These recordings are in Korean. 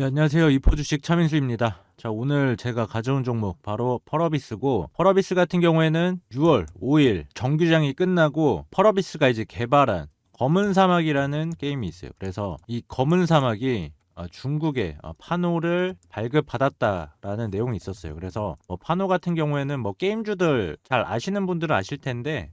네, 안녕하세요. 이포주식 차민수입니다. 자, 오늘 제가 가져온 종목 바로 펄어비스고 펄어비스 같은 경우에는 6월 5일 정규장이 끝나고 펄어비스가 이제 개발한 검은 사막이라는 게임이 있어요. 그래서 이 검은 사막이 어, 중국에 어, 파노를 발급받았다라는 내용이 있었어요. 그래서 뭐 파노 같은 경우에는 뭐 게임주들 잘 아시는 분들은 아실 텐데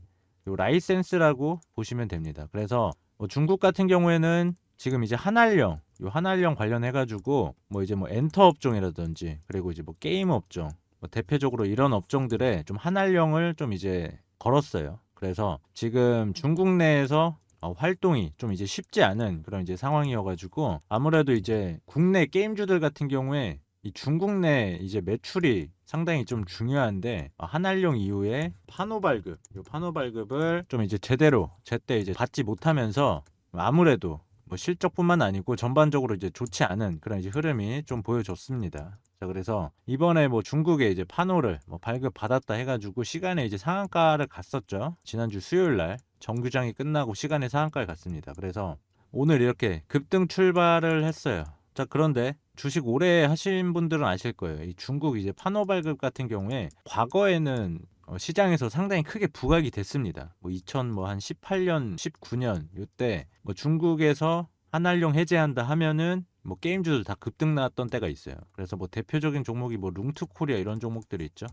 요 라이센스라고 보시면 됩니다. 그래서 뭐 중국 같은 경우에는 지금 이제 한알령 요 한알령 관련해 가지고 뭐 이제 뭐 엔터 업종이라든지 그리고 이제 뭐 게임 업종 뭐 대표적으로 이런 업종들에 좀 한알령을 좀 이제 걸었어요. 그래서 지금 중국 내에서 어, 활동이 좀 이제 쉽지 않은 그런 이제 상황이어가지고 아무래도 이제 국내 게임주들 같은 경우에 이 중국 내 이제 매출이 상당히 좀 중요한데 어, 한알령 이후에 파노 발급, 요 파노 발급을 좀 이제 제대로 제때 이제 받지 못하면서 아무래도 뭐 실적뿐만 아니고 전반적으로 이제 좋지 않은 그런 이제 흐름이 좀 보여줬습니다. 자 그래서 이번에 뭐 중국에 이제 파노를 뭐 발급 받았다 해가지고 시간에 이제 상한가를 갔었죠. 지난주 수요일 날 정규장이 끝나고 시간에 상한가를 갔습니다. 그래서 오늘 이렇게 급등 출발을 했어요. 자 그런데 주식 오래 하신 분들은 아실 거예요. 이 중국 이제 파노 발급 같은 경우에 과거에는 어, 시장에서 상당히 크게 부각이 됐습니다. 뭐 2000뭐한 18년, 19년 요때 뭐 중국에서 한알령 해제한다 하면은 뭐 게임주들 다 급등 나왔던 때가 있어요. 그래서 뭐 대표적인 종목이 뭐 룽투코리아 이런 종목들이 있죠.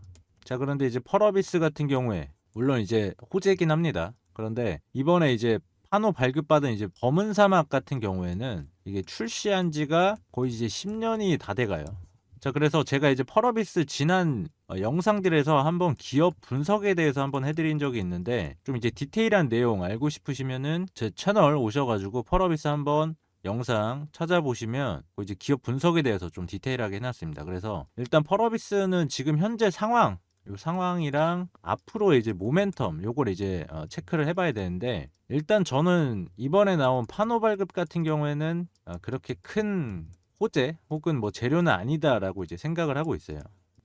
자 그런데 이제 펄어비스 같은 경우에 물론 이제 호재긴 합니다. 그런데 이번에 이제 파노 발급받은 이제 검은 사막 같은 경우에는 이게 출시한 지가 거의 이제 10년이 다 돼가요. 자 그래서 제가 이제 펄어비스 지난 어, 영상들에서 한번 기업 분석에 대해서 한번 해드린 적이 있는데 좀 이제 디테일한 내용 알고 싶으시면은 제 채널 오셔가지고 펄어비스 한번 영상 찾아보시면 그 이제 기업 분석에 대해서 좀 디테일하게 해놨습니다. 그래서 일단 펄어비스는 지금 현재 상황 요 상황이랑 앞으로 이제 모멘텀 요걸 이제 어, 체크를 해봐야 되는데 일단 저는 이번에 나온 파노 발급 같은 경우에는 어, 그렇게 큰 호재 혹은 뭐 재료는 아니다라고 이제 생각을 하고 있어요.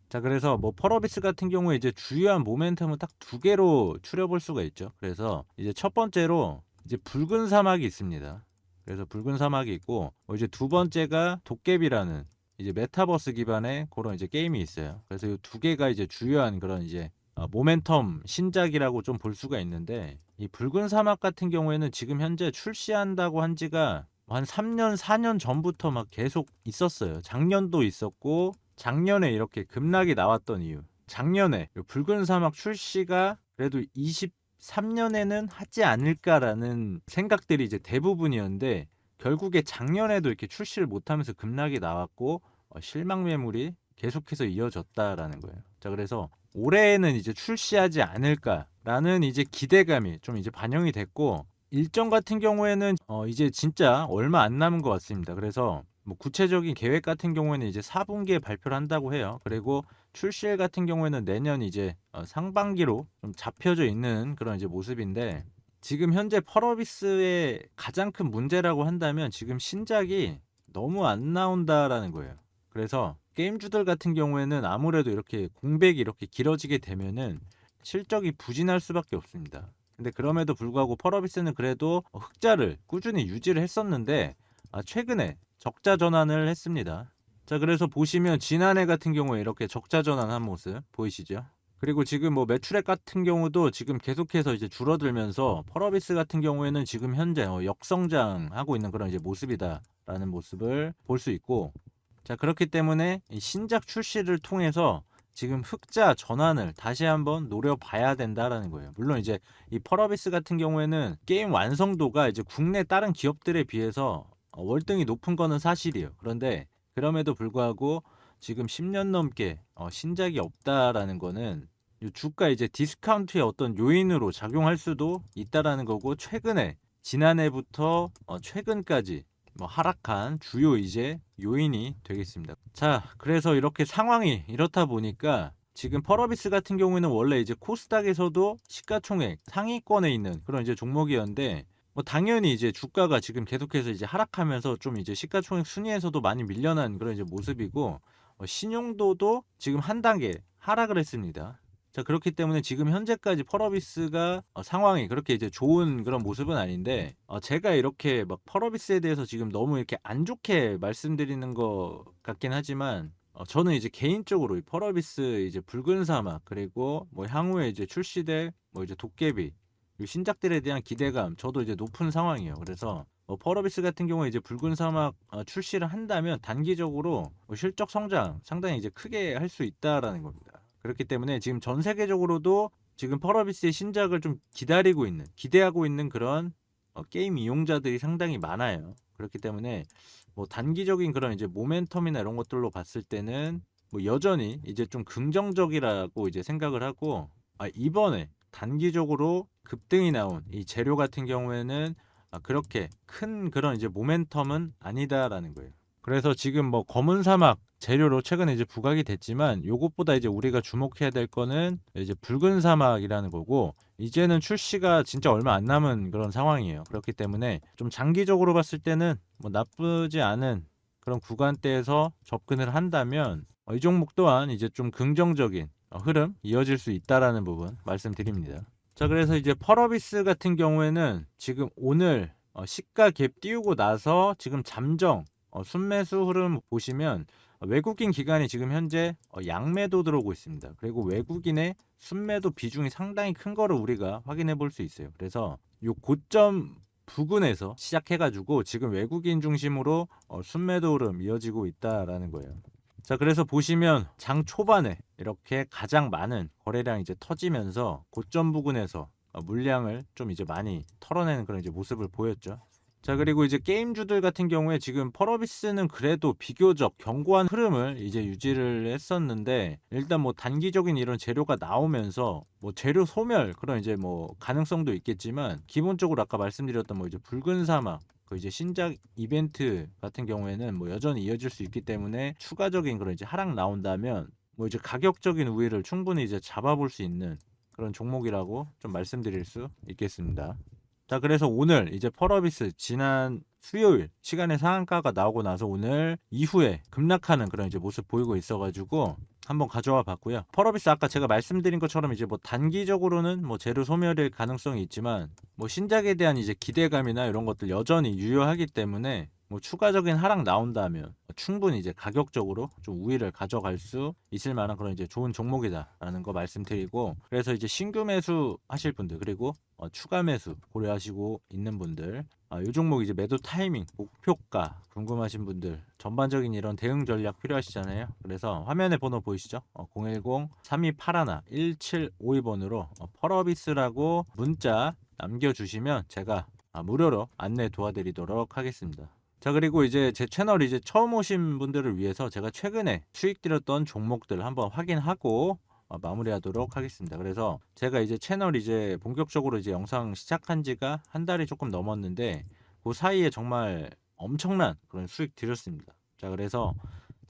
자 그래서 뭐 펄어비스 같은 경우에 이제 주요한 모멘텀은 딱 두 개로 추려볼 수가 있죠. 그래서 이제 첫 번째로 이제 붉은 사막이 있습니다. 그래서 붉은 사막이 있고 뭐 이제 두 번째가 도깨비라는 이제 메타버스 기반의 그런 이제 게임이 있어요. 그래서 이 두 개가 이제 주요한 그런 이제 어, 모멘텀 신작이라고 좀 볼 수가 있는데 이 붉은 사막 같은 경우에는 지금 현재 출시한다고 한 지가 한 3년, 4년 전부터 막 계속 있었어요. 작년도 있었고 작년에 이렇게 급락이 나왔던 이유. 작년에 요 붉은 사막 출시가 그래도 23년에는 하지 않을까라는 생각들이 이제 대부분이었는데 결국에 작년에도 이렇게 출시를 못하면서 급락이 나왔고 어, 실망 매물이 계속해서 이어졌다라는 거예요. 자 그래서 올해에는 이제 출시하지 않을까라는 이제 기대감이 좀 이제 반영이 됐고 일정 같은 경우에는 어 이제 진짜 얼마 안 남은 것 같습니다. 그래서 뭐 구체적인 계획 같은 경우에는 이제 4분기에 발표를 한다고 해요. 그리고 출시일 같은 경우에는 내년 이제 어 상반기로 좀 잡혀져 있는 그런 이제 모습인데 지금 현재 펄어비스의 가장 큰 문제라고 한다면 지금 신작이 너무 안 나온다라는 거예요. 그래서 게임주들 같은 경우에는 아무래도 이렇게 공백이 이렇게 길어지게 되면은 실적이 부진할 수밖에 없습니다. 근데 그럼에도 불구하고 펄어비스는 그래도 흑자를 꾸준히 유지를 했었는데 아, 최근에 적자 전환을 했습니다. 자 그래서 보시면 지난해 같은 경우에 이렇게 적자 전환한 모습 보이시죠? 그리고 지금 뭐 매출액 같은 경우도 지금 계속해서 이제 줄어들면서 펄어비스 같은 경우에는 지금 현재 어, 역성장하고 있는 그런 이제 모습이다라는 모습을 볼 수 있고 자 그렇기 때문에 이 신작 출시를 통해서 지금 흑자 전환을 다시 한번 노려봐야 된다라는 거예요. 물론 이제 이 펄어비스 같은 경우에는 게임 완성도가 이제 국내 다른 기업들에 비해서 어, 월등히 높은 거는 사실이에요. 그런데 그럼에도 불구하고 지금 10년 넘게 어, 신작이 없다라는 거는 이 주가 이제 디스카운트의 어떤 요인으로 작용할 수도 있다라는 거고 최근에 지난해부터 어, 최근까지 뭐 하락한 주요 이제 요인이 되겠습니다. 자, 그래서 이렇게 상황이 이렇다 보니까 지금 펄어비스 같은 경우에는 원래 이제 코스닥에서도 시가총액 상위권에 있는 그런 이제 종목이었는데 뭐 당연히 이제 주가가 지금 계속해서 이제 하락하면서 좀 이제 시가총액 순위에서도 많이 밀려난 그런 이제 모습이고 어, 신용도도 지금 한 단계 하락을 했습니다. 자 그렇기 때문에 지금 현재까지 펄어비스가 어, 상황이 그렇게 이제 좋은 그런 모습은 아닌데 어, 제가 이렇게 막 펄어비스에 대해서 지금 너무 이렇게 안 좋게 말씀드리는 것 같긴 하지만 어, 저는 이제 개인적으로 이 펄어비스 이제 붉은 사막 그리고 뭐 향후에 이제 출시될 뭐 이제 도깨비 이 신작들에 대한 기대감 저도 이제 높은 상황이에요. 그래서 뭐 펄어비스 같은 경우에 이제 붉은 사막 어, 출시를 한다면 단기적으로 뭐 실적 성장 상당히 이제 크게 할 수 있다라는 겁니다. 그렇기 때문에 지금 전 세계적으로도 지금 펄어비스의 신작을 좀 기다리고 있는 기대하고 있는 그런 어, 게임 이용자들이 상당히 많아요. 그렇기 때문에 뭐 단기적인 그런 이제 모멘텀이나 이런 것들로 봤을 때는 뭐 여전히 이제 좀 긍정적이라고 이제 생각을 하고 아, 이번에 단기적으로 급등이 나온 이 재료 같은 경우에는 아, 그렇게 큰 그런 이제 모멘텀은 아니다라는 거예요. 그래서 지금 뭐 검은 사막 재료로 최근에 이제 부각이 됐지만 요것보다 이제 우리가 주목해야 될 거는 이제 붉은 사막이라는 거고 이제는 출시가 진짜 얼마 안 남은 그런 상황이에요. 그렇기 때문에 좀 장기적으로 봤을 때는 뭐 나쁘지 않은 그런 구간대에서 접근을 한다면 어, 이 종목 또한 이제 좀 긍정적인 어, 흐름 이어질 수 있다라는 부분 말씀드립니다. 자 그래서 이제 펄어비스 같은 경우에는 지금 오늘 어, 시가 갭 띄우고 나서 지금 잠정 어, 순매수 흐름 보시면 어, 외국인 기관이 지금 현재 어, 양매도 들어오고 있습니다. 그리고 외국인의 순매도 비중이 상당히 큰 거를 우리가 확인해 볼 수 있어요. 그래서 요 고점 부근에서 시작해가지고 지금 외국인 중심으로 어, 순매도 흐름 이어지고 있다라는 거예요. 자 그래서 보시면 장 초반에 이렇게 가장 많은 거래량이 이제 터지면서 고점 부근에서 어, 물량을 좀 이제 많이 털어내는 그런 이제 모습을 보였죠. 자 그리고 이제 게임주들 같은 경우에 지금 펄어비스는 그래도 비교적 견고한 흐름을 이제 유지를 했었는데 일단 뭐 단기적인 이런 재료가 나오면서 뭐 재료 소멸 그런 이제 뭐 가능성도 있겠지만 기본적으로 아까 말씀드렸던 뭐 이제 붉은 사막 그 이제 신작 이벤트 같은 경우에는 뭐 여전히 이어질 수 있기 때문에 추가적인 그런 이제 하락 나온다면 뭐 이제 가격적인 우위를 충분히 이제 잡아볼 수 있는 그런 종목이라고 좀 말씀드릴 수 있겠습니다. 자, 그래서 오늘 이제 펄어비스 지난 수요일 시간에 상한가가 나오고 나서 오늘 이후에 급락하는 그런 이제 모습 보이고 있어가지고 한번 가져와 봤고요. 펄어비스 아까 제가 말씀드린 것처럼 이제 뭐 단기적으로는 뭐 재료 소멸일 가능성이 있지만 뭐 신작에 대한 이제 기대감이나 이런 것들 여전히 유효하기 때문에 뭐 추가적인 하락 나온다면 충분히 이제 가격적으로 좀 우위를 가져갈 수 있을 만한 그런 이제 좋은 종목이다라는 거 말씀드리고 그래서 이제 신규 매수 하실 분들 그리고 어, 추가 매수 고려하시고 있는 분들 아, 요 종목 이제 매도 타이밍 목표가 궁금하신 분들 전반적인 이런 대응 전략 필요하시잖아요 그래서 화면에 번호 보이시죠 어, 010-3281-1752번으로 어, 펄어비스라고 문자 남겨주시면 제가 아, 무료로 안내 도와드리도록 하겠습니다. 자 그리고 이제 제 채널 이제 처음 오신 분들을 위해서 제가 최근에 수익 드렸던 종목들 한번 확인하고 어, 마무리하도록 하겠습니다. 그래서 제가 이제 채널 이제 본격적으로 이제 영상 시작한 지가 한 달이 조금 넘었는데 그 사이에 정말 엄청난 그런 수익 드렸습니다. 자 그래서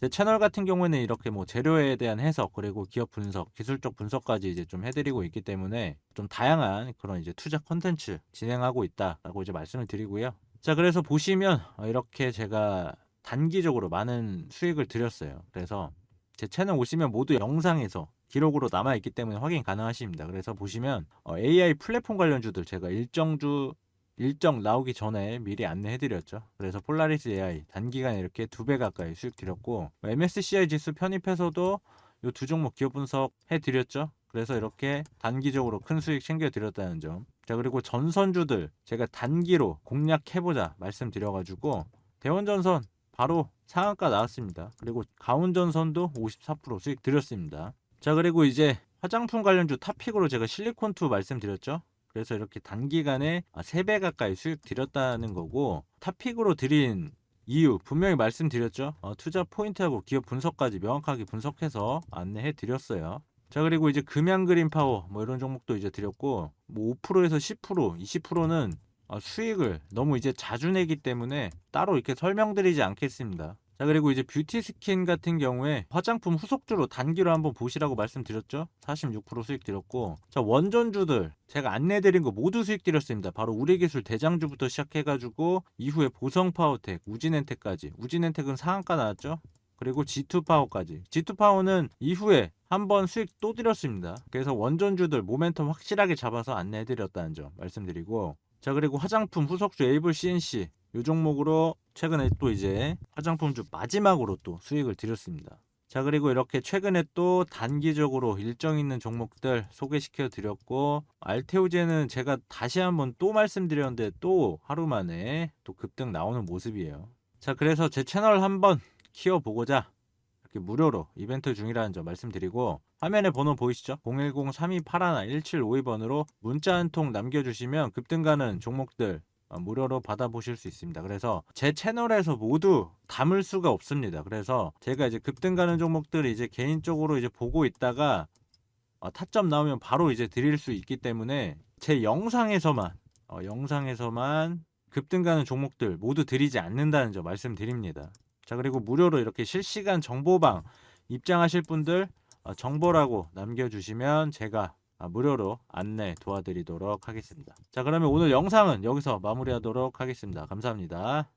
제 채널 같은 경우에는 이렇게 뭐 재료에 대한 해석 그리고 기업 분석, 기술적 분석까지 이제 좀 해드리고 있기 때문에 좀 다양한 그런 이제 투자 콘텐츠 진행하고 있다라고 이제 말씀을 드리고요. 자, 그래서 보시면 어, 이렇게 제가 단기적으로 많은 수익을 드렸어요. 그래서 제 채널 오시면 모두 영상에서 기록으로 남아 있기 때문에 확인 가능하십니다. 그래서 보시면 어, AI 플랫폼 관련주들 제가 일정주 일정 나오기 전에 미리 안내해 드렸죠. 그래서 폴라리스 AI 단기간에 이렇게 두 배 가까이 수익 드렸고 MSCI 지수 편입해서도 이 두 종목 기업 분석 해 드렸죠. 그래서 이렇게 단기적으로 큰 수익 챙겨 드렸다는 점. 자, 그리고 전선주들 제가 단기로 공략해보자 말씀드려가지고 대원전선 바로 상한가 나왔습니다. 그리고 가운전선도 54% 수익 드렸습니다. 자, 그리고 이제 화장품 관련주 탑픽으로 제가 실리콘2 말씀드렸죠. 그래서 이렇게 단기간에 3배 가까이 수익 드렸다는 거고 탑픽으로 드린 이유 분명히 말씀드렸죠. 어, 투자 포인트하고 기업 분석까지 명확하게 분석해서 안내해 드렸어요. 자 그리고 이제 금양 그린 파워 뭐 이런 종목도 이제 드렸고 뭐 5%에서 10% 20%는 어, 수익을 너무 이제 자주 내기 때문에 따로 이렇게 설명드리지 않겠습니다. 자 그리고 이제 뷰티 스킨 같은 경우에 화장품 후속주로 단기로 한번 보시라고 말씀드렸죠? 46% 수익 드렸고 자 원전주들 제가 안내드린 거 모두 수익 드렸습니다. 바로 우리기술 대장주부터 시작해가지고 이후에 보성파워텍 우진엔텍까지 우진엔텍은 상한가 나왔죠? 그리고 G2파워까지. G2파워는 이후에 한번 수익 또 드렸습니다. 그래서 원전주들 모멘텀 확실하게 잡아서 안내해드렸다는 점 말씀드리고 자 그리고 화장품 후석주 에이블 CNC 요 종목으로 최근에 또 이제 화장품주 마지막으로 또 수익을 드렸습니다. 자 그리고 이렇게 최근에 또 단기적으로 일정 있는 종목들 소개시켜 드렸고 알테오제는 제가 다시 한번 또 말씀드렸는데 또 하루 만에 또 급등 나오는 모습이에요. 자 그래서 제 채널 한번 키워보고자 이렇게 무료로 이벤트 중이라는 점 말씀드리고 화면에 번호 보이시죠? 010-3281-1752번으로 문자 한 통 남겨주시면 급등 가는 종목들 어, 무료로 받아보실 수 있습니다. 그래서 제 채널에서 모두 담을 수가 없습니다. 그래서 제가 이제 급등 가는 종목들 이제 개인적으로 이제 보고 있다가 어, 타점 나오면 바로 이제 드릴 수 있기 때문에 제 영상에서만 어, 영상에서만 급등 가는 종목들 모두 드리지 않는다는 점 말씀드립니다. 자 그리고 무료로 이렇게 실시간 정보방 입장하실 분들 어, 정보라고 남겨주시면 제가 아, 무료로 안내 도와드리도록 하겠습니다. 자 그러면 오늘 영상은 여기서 마무리하도록 하겠습니다. 감사합니다.